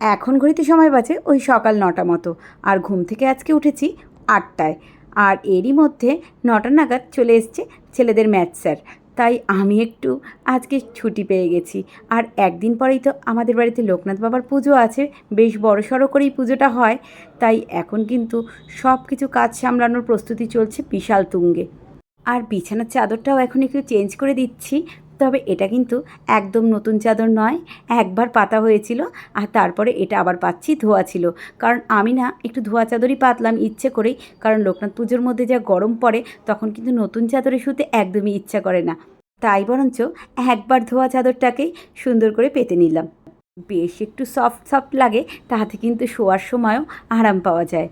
এখন ঘড়িতে সময় বাজে ওই সকাল নটা মতো, আর ঘুম থেকে আজকে উঠেছি আটটায়। আর এরই মধ্যে নটা নাগাদ চলে এসছে ছেলেদের ম্যাথ স্যার। তাই আমি একটু আজকে ছুটি পেয়ে গেছি। আর একদিন পরেই তো আমাদের বাড়িতে লোকনাথ বাবার পুজো আছে, বেশ বড় সড়ো করেই পুজোটা হয়। তাই এখন কিন্তু সব কিছু কাজ সামলানোর প্রস্তুতি চলছে বিশাল তুঙ্গে। আর বিছানার চাদরটাও এখন একটু চেঞ্জ করে দিচ্ছি। তবে এটা কিন্তু একদম নতুন চাদর নয়। একবার পাতা হয়েছিল আর তারপরে এটা আবার পাচ্ছি, ধোয়া ছিল। কারণ আমি না একটু ধোয়া চাদরই পাতলাম ইচ্ছে করেই। কারণ লোকনাথ পুজোর মধ্যে যা গরম পড়ে, তখন কিন্তু নতুন চাদরে শুতে একদমই ইচ্ছা করে না। তাই বরঞ্চ একবার ধোয়া চাদরটাকেই সুন্দর করে পেতে নিলাম। বেশ একটু সফট সফট লাগে, তাতে কিন্তু শোয়ার সময়ও আরাম পাওয়া যায়।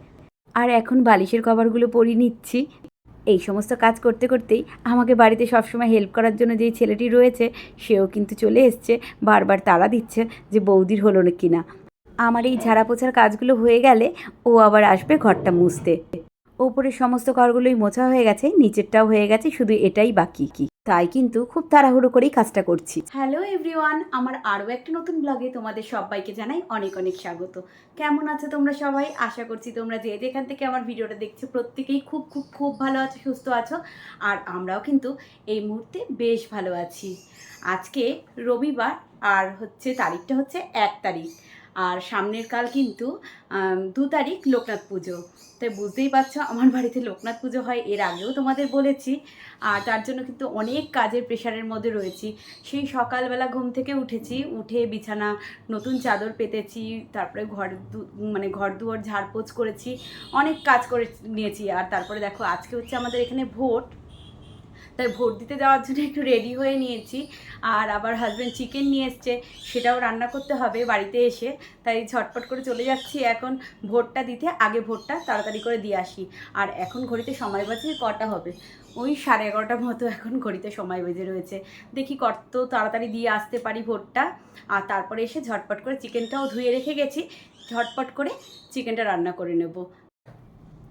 আর এখন বালিশের কভারগুলো পরিয়ে নিচ্ছি। এই সমস্ত কাজ করতে করতেই আমাকে বাড়িতে সবসময় হেল্প করার জন্য যেই ছেলেটি রয়েছে, সেও কিন্তু চলে এসছে। বারবার তাড়া দিচ্ছে যে বৌদির হলো না কিনা। আমার এই ঝাড়া পোছার কাজগুলো হয়ে গেলে ও আবার আসবে ঘরটা মুছতে। ওপরের সমস্ত ঘরগুলোই মোছা হয়ে গেছে, নিচেরটাও হয়ে গেছে, শুধু এটাই বাকি কি তাই কিন্তু খুব তাড়াহুড়ো করেই কাজটা করছি। হ্যালো এভরিওয়ান আমার আরও একটা নতুন ব্লগে তোমাদের সবাইকে জানাই অনেক অনেক স্বাগত। কেমন আছো তোমরা সবাই? আশা করছি তোমরা যে যেখান থেকে আমার ভিডিওটা দেখছ প্রত্যেকেই খুব খুব খুব ভালো আছো, সুস্থ আছো, আর আমরাও কিন্তু এই মুহূর্তে বেশ ভালো আছি। আজকে রবিবার, আর হচ্ছে তারিখটা হচ্ছে এক তারিখ। আর সামনের কাল কিন্তু দু তারিখ লোকনাথ পুজো। তাই বুঝতেই পারছ, আমার বাড়িতে লোকনাথ পুজো হয়, এর আগেও তোমাদের বলেছি। আর তার জন্য কিন্তু অনেক কাজের প্রেশারের মধ্যে রয়েছি। সেই সকালবেলা ঘুম থেকে উঠেছি, উঠে বিছানা, নতুন চাদর পেতেছি, তারপরে ঘর মানে ঘর দুয়ার ঝাড়পোছ করেছি, অনেক কাজ করে নিয়েছি। আর তারপরে দেখো, আজকে হচ্ছে আমাদের এখানে ভোট। তাই ভোট দিতে যাওয়ার জন্য একটু রেডি হয়ে নিয়েছি। আর আবার হাজব্যান্ড চিকেন নিয়ে এসছে, সেটাও রান্না করতে হবে বাড়িতে এসে। তাই ঝটপট করে চলে যাচ্ছি এখন ভোটটা দিতে, আগে ভোটটা তাড়াতাড়ি করে দিয়ে আসি। আর এখন ঘড়িতে সময় বাজে কটা হবে? ওই সাড়ে এগারোটার মতো এখন ঘড়িতে সময় বেজে রয়েছে। দেখি কত তাড়াতাড়ি দিয়ে আসতে পারি ভোটটা। আর তারপরে এসে ঝটপট করে চিকেনটাও ধুয়ে রেখে গেছি। ঝটপট করে চিকেনটা রান্না করে নেব।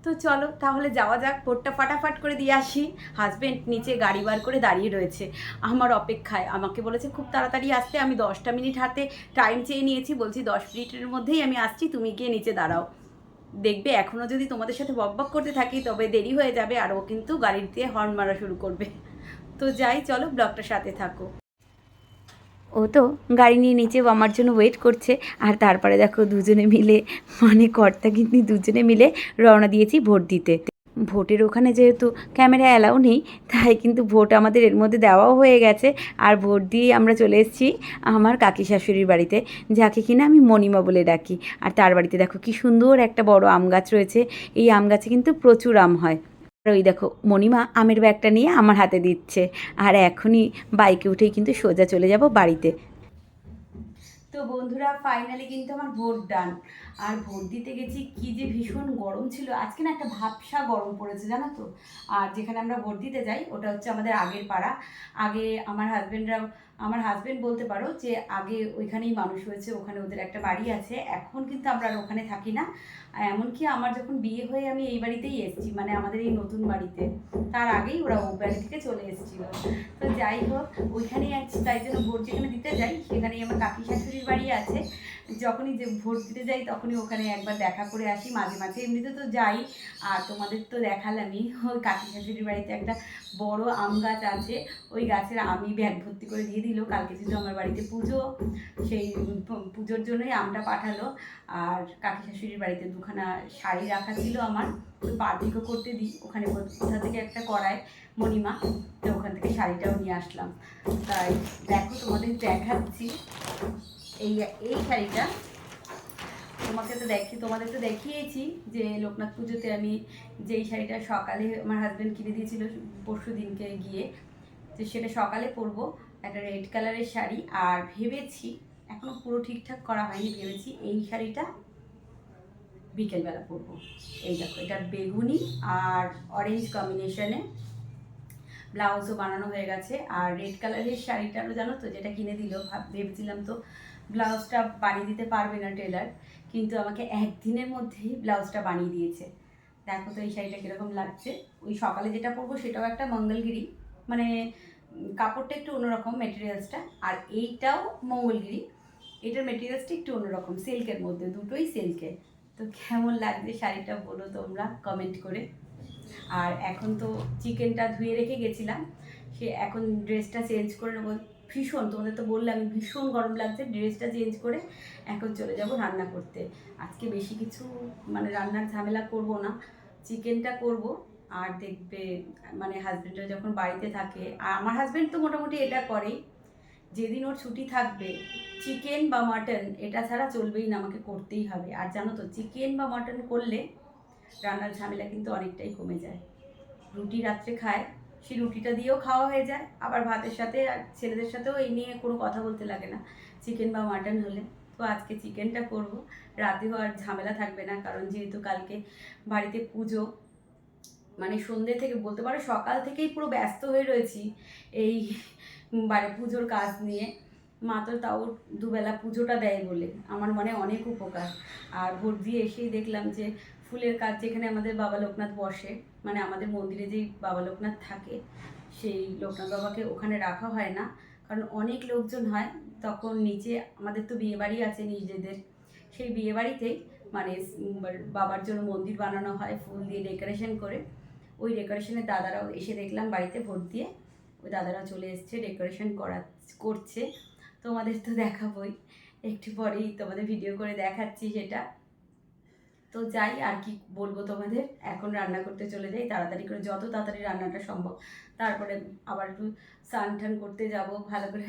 তো চলো, তাহলে যাওয়া যাক ভোটটা ফাটাফাট করে দিয়ে আসি। হাজব্যান্ড নিচে গাড়ি বার করে দাঁড়িয়ে রয়েছে। আমার অপেক্ষায়, আমাকে বলেছে, খুব তাড়াতাড়ি আসতে, আমি দশটা মিনিট হাতে টাইম চেয়ে নিয়েছি, বলছি দশ মিনিটের মধ্যেই আমি আসছি, তুমি গিয়ে নিচে দাঁড়াও। দেখবে এখনও যদি তোমাদের সাথে বকবক করতে থাকি, তবে দেরি হয়ে যাবে, আর ও কিন্তু গাড়ির দিয়ে হর্ন মারা শুরু করবে। তো যাই, চলো ব্লগটার সাথে থাকো। ও তো গাড়ি নিয়ে নিচে আমার জন্য ওয়েট করছে। আর তারপরে দেখো দুজনে মিলে মানে কর্তা কিন্তু দুজনে মিলে রওনা দিয়েছি ভোট দিতে। ভোটের ওখানে যেহেতু ক্যামেরা অ্যালাউ নেই, তাই কিন্তু ভোট আমাদের এর মধ্যে দেওয়াও হয়ে গেছে। আর ভোট দিয়ে আমরা চলে এসেছি আমার কাকি শাশুড়ির বাড়িতে, যাকে কিনা আমি মণিমা বলে ডাকি। আর তার বাড়িতে দেখো কি সুন্দর একটা বড় আম গাছ রয়েছে। এই আম গাছে কিন্তু প্রচুর আম হয়। আর ওই দেখো, মণিমা আমের ব্যাগটা নিয়ে আমার হাতে দিচ্ছে। আর এখনই বাইকে উঠেই কিন্তু সোজা চলে যাব বাড়িতে। তো বন্ধুরা ফাইনালি কিন্তু আমার ভোট ডান আর ভোট দিতে গেছি, কি যে ভীষণ গরম ছিল। আজকে না একটা ভাবসা গরম পড়েছে, জানো তো? আর যেখানে আমরা ভোট দিতে যাই, ওটা হচ্ছে আমাদের আগের পাড়া। আগে আমার হাজবেন্ডরা আমার হাজবেন্ড বলতে পারো যে, আগে ওইখানেই মানুষ হয়েছে, ওখানে ওদের একটা বাড়ি আছে, এখন কিন্তু আমরা আর ওখানে থাকি না। এমনকি আমার যখন বিয়ে হয়ে আমি এই বাড়িতেই এসেছি মানে আমাদের এই নতুন বাড়িতে, তার আগেই ওরা ও বাড়ি থেকে চলে এসেছিল। তো যাই হোক, ওইখানেই আছি, তাই জন্য ভোট যেখানে দিতে যাই, সেখানেই আমার কাকি শাশুড়ির বাড়ি আছে। যখনই যে ভোট দিতে যাই, তখনই ওখানে একবার দেখা করে আসি, মাঝে মাঝে এমনিতে তো যাই। আর তোমাদের তো দেখালামই, ওই কাকি শাশুড়ির বাড়িতে একটা বড় আম গাছ আছে, ওই গাছের আমি ব্যাগ ভর্তি করে দিয়ে দিল, কালকে যেহেতু আমার বাড়িতে পুজো, সেই পুজোর জন্যই আমটা পাঠালো। আর কাকি শাশুড়ির বাড়িতে দুখানা শাড়ি রাখা ছিল আমার ওই পার্টিকও করতে দিই। ওখানে কোথা থেকে একটা করায় মণিমা, তো ওখান থেকে শাড়িটাও নিয়ে আসলাম। তাই দেখো তোমাদের দেখাচ্ছি। এই এই শাড়িটা তোমাকে তো দেখি, তোমাদের তো দেখিয়েছি যে লোকনাথ পুজোতে আমি যেই শাড়িটা সকালে আমার হাজব্যান্ড কিনে দিয়েছিল পরশু দিনকে গিয়ে, তো সেটা সকালে পরবো। একটা রেড কালারের শাড়ি আর ভেবেছি, এখনও পুরো ঠিকঠাক করা হয়নি, ভেবেছি এই শাড়িটা বিকেলবেলা পরবো। এই দেখো, এটা বেগুনি আর অরেঞ্জ কম্বিনেশনে ব্লাউজও বানানো হয়ে গেছে। আর রেড কালারের শাড়িটারও জানো তো, যেটা কিনে দিল, ভাব- ভেবেছিলাম তো ব্লাউজটা বানিয়ে দিতে পারবে না টেলার কিন্তু আমাকে একদিনের মধ্যেই ব্লাউজটা বানিয়ে দিয়েছে। দেখো তো এই শাড়িটা কীরকম লাগছে। ওই সকালে যেটা পরবো সেটাও একটা মঙ্গলগিরি মানে কাপড়টা একটু অন্যরকম মেটেরিয়ালসটা আর এইটাও মঙ্গলগিরি। এটার মেটেরিয়ালসটা একটু অন্যরকম সিল্কের মধ্যে, দুটোই সিল্কে তো কেমন লাগছে শাড়িটা বলো তোমরা কমেন্ট করে। আর এখন তো চিকেনটা ধুয়ে রেখে গেছিলাম, সে এখন ড্রেসটা চেঞ্জ করে নেব। ভীষণ, তোমাদের তো বললাম ভীষণ গরম লাগছে ড্রেসটা চেঞ্জ করে এখন চলে যাব রান্না করতে। আজকে বেশি কিছু মানে রান্নার ঝামেলা করব না চিকেনটা করব। আর দেখবে মানে হাজব্যান্ডরা যখন বাড়িতে থাকে, আর আমার হাজব্যান্ড তো মোটামুটি এটা করেই, যেদিন ওর ছুটি থাকবে চিকেন বা মাটন এটা ছাড়া চলবেই না, আমাকে করতেই হবে। আর জানো তো চিকেন বা মাটন করলে রান্নার ঝামেলা কিন্তু অনেকটাই কমে যায়। রুটি রাত্রে খায়, সেই রুটিটা দিয়েও খাওয়া হয়ে যায়, আবার ভাতের সাথে আর ছেলেদের সাথেও এই নিয়ে কোনো কথা বলতে লাগে না চিকেন বা মাটন হলে। তো আজকে চিকেনটা করব। রাতেও আর ঝামেলা থাকবে না, কারণ যেহেতু কালকে বাড়িতে পুজো মানে সন্ধ্যে থেকে বলতে পারো সকাল থেকেই পুরো ব্যস্ত হয়ে রয়েছি এই বাড়ি পুজোর কাজ নিয়ে। মা তো তাও দুবেলা পুজোটা দেয় বলে। আমার মনে অনেক উপকার। আর ভোট দিয়ে এসেই দেখলাম যে ফুলের কাজ যেখানে আমাদের বাবা লোকনাথ বসে মানে আমাদের মন্দিরে যেই বাবা লোকনাথ থাকে, সেই লোকনাথ বাবাকে ওখানে রাখা হয় না। কারণ অনেক লোকজন হয়, তখন নিচে আমাদের তো বিয়েবাড়ি আছে নিজেদের। সেই বিয়েবাড়িতেই মানে বাবার জন্য মন্দির বানানো হয়, ফুল দিয়ে ডেকোরেশন করে। ডেকোরেশনের দাদারাও এসে দেখলাম বাড়িতে ভোট দিয়ে। ওই দাদারা চলে এসছে ডেকোরেশন করা, করছে। তোমাদের তো দেখাবই। একটু পরেই তোমাদের ভিডিও করে দেখাচ্ছি সেটা। তো যাই, আর কি বলব তোমাদের? এখন রান্না করতে চলে যাই, তাড়াতাড়ি করে যত তাড়াতাড়ি রান্নাটা সম্ভব। তারপরে আবার একটু স্নান টান করতে যাব, ভালো করে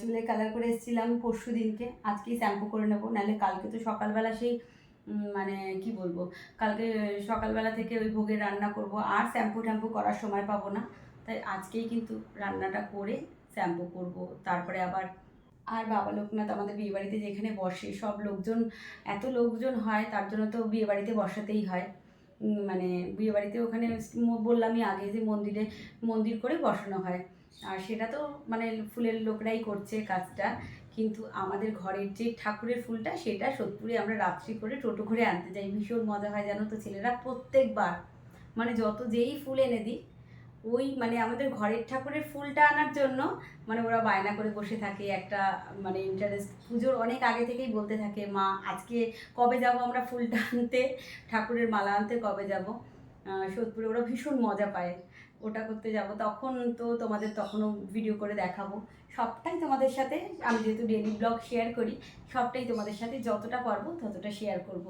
চুলে কালার করে এসেছিলাম পরশু দিনকে আজকেই শ্যাম্পু করে নেব, নাহলে কালকে তো সকালবেলা সেই মানে কি বলব? কালকে সকালবেলা থেকে ওই ভোগের রান্না করব। আর শ্যাম্পু ট্যাম্পু করার সময় পাবো না। তাই আজকেই কিন্তু রান্নাটা করে শ্যাম্পু করব। তারপরে আবার, আর বাবা লোকনাথ আমাদের বিয়েবাড়িতে যেখানে বসে, সব লোকজন, এত লোকজন হয়, তার জন্য তো বিয়েবাড়িতে বসাতেই হয়। মানে বিয়েবাড়িতে ওখানে বললামই আগে যে মন্দিরে, মন্দির করে বসানো হয়। আর সেটা তো মানে ফুলের লোকরাই করছে কাজটা। আমাদের ঘরের যে ঠাকুরের ফুলটা, সেটা সোদপুরে আমরা রাত্রি করে টোটো করে আনতে যাই। ভীষণ মজা হয় জানো তো ছেলেরা প্রত্যেকবার। মানে যত যেই ফুল এনে দিই, ওই মানে আমাদের ঘরের ঠাকুরের ফুলটা আনার জন্য মানে ওরা বায়না করে বসে থাকে। একটা মানে ইন্টারেস্ট পুজোর অনেক আগে থেকেই বলতে থাকে, মা, আজকে কবে যাব আমরা ফুলটা আনতে? ঠাকুরের মালা আনতে কবে যাব? সোদপুরে ওরা ভীষণ মজা পায়। ওটা করতে যাব। তখন তো তোমাদের তখনও ভিডিও করে দেখাবো। সবটাই তোমাদের সাথে, আমি যেহেতু ডেলি ব্লগ শেয়ার করি, সবটাই তোমাদের সাথে যতটা পারব ততটা শেয়ার করব।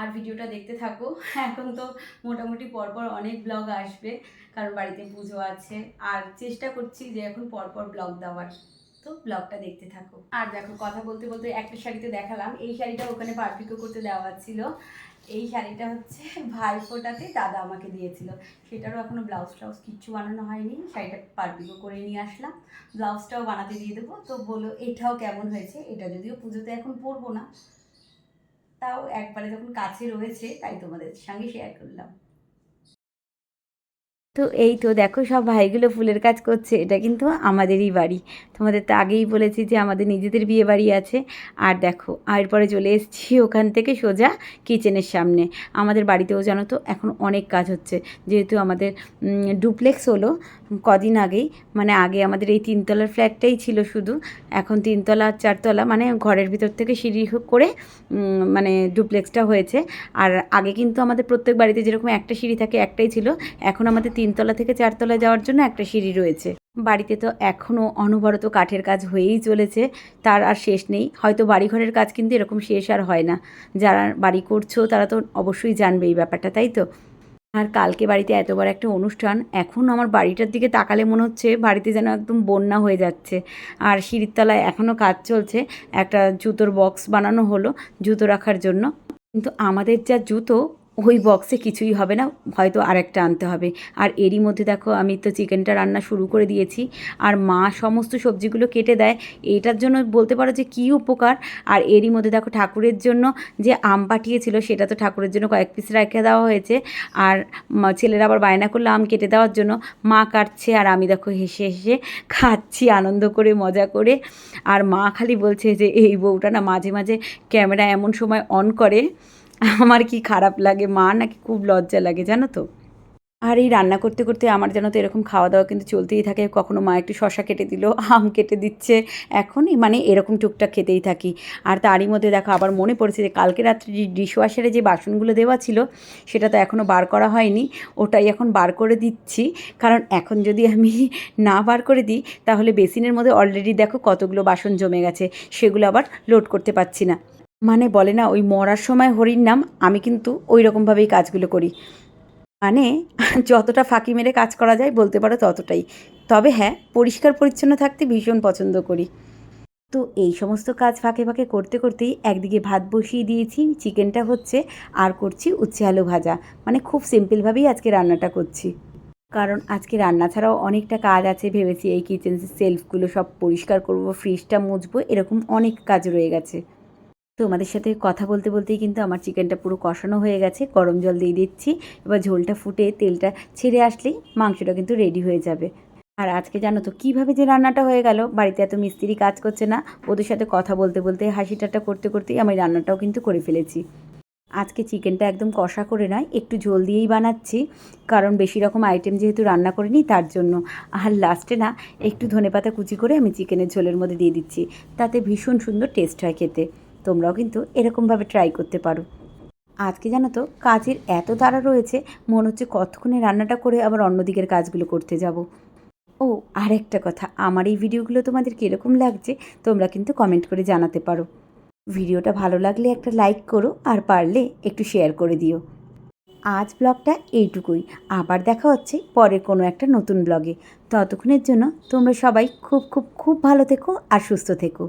আর ভিডিওটা দেখতে থাকো। এখন তো মোটামুটি পরপর অনেক ব্লগ আসবে, কারণ বাড়িতে পুজো আছে। আর চেষ্টা করছি যে এখন পরপর ব্লগ দেওয়ার। তো ব্লগটা দেখতে থাকো। আর দেখো, কথা বলতে বলতে একটা শাড়িতে দেখালাম। এই শাড়িটা ওখানে পারপিকো করতে দেওয়া ছিল। এই শাড়িটা হচ্ছে ভাইফোটাতে দাদা আমাকে দিয়েছিল। সেটারও এখনও ব্লাউজ টাউজ কিচ্ছু বানানো হয়নি। শাড়িটা পারপিকো করে নিয়ে আসলাম। ব্লাউজটাও বানাতে দিয়ে দেবো। তো বলো, এটাও কেমন হয়েছে? এটা যদিও পুজোতে এখন পরবো না। তাও একবারে যখন কাছে রয়েছে, তাই তোমাদের সঙ্গে শেয়ার করলাম। তো এই তো দেখো সব ভাইগুলো ফুলের কাজ করছে, এটা কিন্তু আমাদেরই বাড়ি। তোমাদের তো আগেই বলেছি যে আমাদের নিজেদের বিয়ে বাড়ি আছে। আর দেখো, আর এরপরে চলে এসেছি ওখান থেকে সোজা কিচেনের সামনে। আমাদের বাড়িতেও জানো তো এখন অনেক কাজ হচ্ছে। যেহেতু আমাদের ডুপ্লেক্স হলো, কদিন আগেই মানে আগে আমাদের এই তিনতলার ফ্ল্যাটটাই ছিল শুধু। এখন তিনতলা চারতলা মানে ঘরের ভিতর থেকে সিঁড়ি করে মানে ডুপ্লেক্সটা হয়েছে। আর আগে কিন্তু আমাদের প্রত্যেক বাড়িতে যেরকম একটা সিঁড়ি থাকে একটাই ছিল। এখন আমাদের তিনতলা থেকে চারতলা যাওয়ার জন্য একটা সিঁড়ি রয়েছে। বাড়িতে তো এখনও অনবরত কাঠের কাজ হয়েই চলেছে, তার আর শেষ নেই। হয়তো বাড়িঘরের কাজ কিন্তু এরকম শেষ আর হয় না। যারা বাড়ি করছ, তারা তো অবশ্যই জানবে এই ব্যাপারটা, তাই তো? আর কালকে বাড়িতে এত বড় একটা অনুষ্ঠান, এখন আমার বাড়িটার দিকে তাকালে মনে হচ্ছে বাড়িতে যেন একদম বন্যা হয়ে যাচ্ছে। আর সিঁড়ির তলায় এখনও কাজ চলছে, একটা জুতোর বক্স বানানো হলো জুতো রাখার জন্য। কিন্তু আমাদের যা জুতো ওই বক্সে কিছুই হবে না, হয়তো আরেকটা আনতে হবে। আর এরই মধ্যে দেখো, আমি তো চিকেনটা রান্না শুরু করে দিয়েছি। আর মা সমস্ত সবজিগুলো কেটে দেয়। এইটার জন্য বলতে পারো যে কী উপকার। আর এরই মধ্যে দেখো, ঠাকুরের জন্য যে আম পাঠিয়েছিল, সেটা তো ঠাকুরের জন্য কয়েক পিস রেখে দেওয়া হয়েছে। আর ছেলেরা আবার বায়না করল আম কেটে দেওয়ার জন্য। মা কাটছে আর আমি দেখো হেসে হেসে খাচ্ছি, আনন্দ করে, মজা করে। আর মা খালি বলছে যে, এই বউটা না মাঝে মাঝে ক্যামেরা এমন সময় অন করে। আমার কি খারাপ লাগে? মা নাকি খুব লজ্জা লাগে, জানো তো? আর এই রান্না করতে করতে আমার যেন তো এরকম খাওয়া দাওয়া কিন্তু চলতেই থাকে। কখনো মা একটু শশা কেটে দিল, আম কেটে দিচ্ছে। এখনই মানে এরকম টুকটাক খেতেই থাকি। আর তারই মধ্যে দেখো, আবার মনে পড়েছে যে কালকে রাত্রে যে ডিশওয়াশারে যে বাসনগুলো দেওয়া ছিল, সেটা তো এখনও বার করা হয়নি। ওটাই এখন বার করে দিচ্ছি। কারণ এখন যদি আমি না বার করে দিই, তাহলে বেসিনের মধ্যে অলরেডি দেখো কতগুলো বাসন জমে গেছে। সেগুলো আবার লোড করতে পারছি না। মানে বলে না, ওই মরার সময় হরির নাম, আমি কিন্তু ওই রকমভাবেই কাজগুলো করি। মানে যতটা ফাঁকি মেরে কাজ করা যায়, বলতে পারো ততটাই। তবে হ্যাঁ পরিষ্কার পরিচ্ছন্ন থাকতে ভীষণ পছন্দ করি। তো এই সমস্ত কাজ ফাঁকে ফাঁকে করতে করতেই একদিকে ভাত বসিয়ে দিয়েছি, চিকেনটা হচ্ছে, আর করছি উচ্ছে আলু ভাজা। মানে খুব সিম্পলভাবেই আজকে রান্নাটা করছি। কারণ আজকে রান্না ছাড়াও অনেকটা কাজ আছে ভেবেছি, এই কিচেন সেলফগুলো সব পরিষ্কার করব, ফ্রিজটা মুছবো, এরকম অনেক কাজ রয়ে গেছে। তোমাদের সাথে কথা বলতে বলতেই কিন্তু আমার চিকেনটা পুরো কষানো হয়ে গেছে। গরম জল দিয়ে দিচ্ছি। এবার ঝোলটা ফুটে তেলটা ছেড়ে আসলেই মাংসটা কিন্তু রেডি হয়ে যাবে। আর আজকে জানো তো কীভাবে যে রান্নাটা হয়ে গেল? বাড়িতে এত মিস্ত্রি কাজ করছে না। ওদের সাথে কথা বলতে বলতে হাসি ঠাট্টা করতে করতেই আমি রান্নাটাও কিন্তু করে ফেলেছি। আজকে চিকেনটা একদম কষা করে নয়, একটু ঝোল দিয়েই বানাচ্ছি। কারণ বেশি রকম আইটেম যেহেতু রান্না করিনি, তার জন্য। আর লাস্টে না, একটু ধনেপাতা কুচি করে আমি চিকেনের ঝোলের মধ্যে দিয়ে দিচ্ছি। তাতে ভীষণ সুন্দর টেস্ট হয় খেতে। তোমরাও কিন্তু এরকমভাবে ট্রাই করতে পারো। আজকে জানো তো, কাজের এত তাড়া রয়েছে, মনে হচ্ছে কতক্ষণে রান্নাটা করে আবার অন্য দিকের কাজগুলো করতে যাব। ও, আরেকটা কথা, আমার এই ভিডিওগুলো তোমাদের কীরকম লাগছে, তোমরা কিন্তু কমেন্ট করে জানাতে পারো। ভিডিওটা ভালো লাগলে একটা লাইক করো, আর পারলে একটু শেয়ার করে দিও। আজ ব্লগটা এইটুকুই, আবার দেখা হচ্ছে পরের কোনো একটা নতুন ব্লগে ততক্ষণের জন্য তোমরা সবাই খুব খুব খুব ভালো থেকো আর সুস্থ থেকো।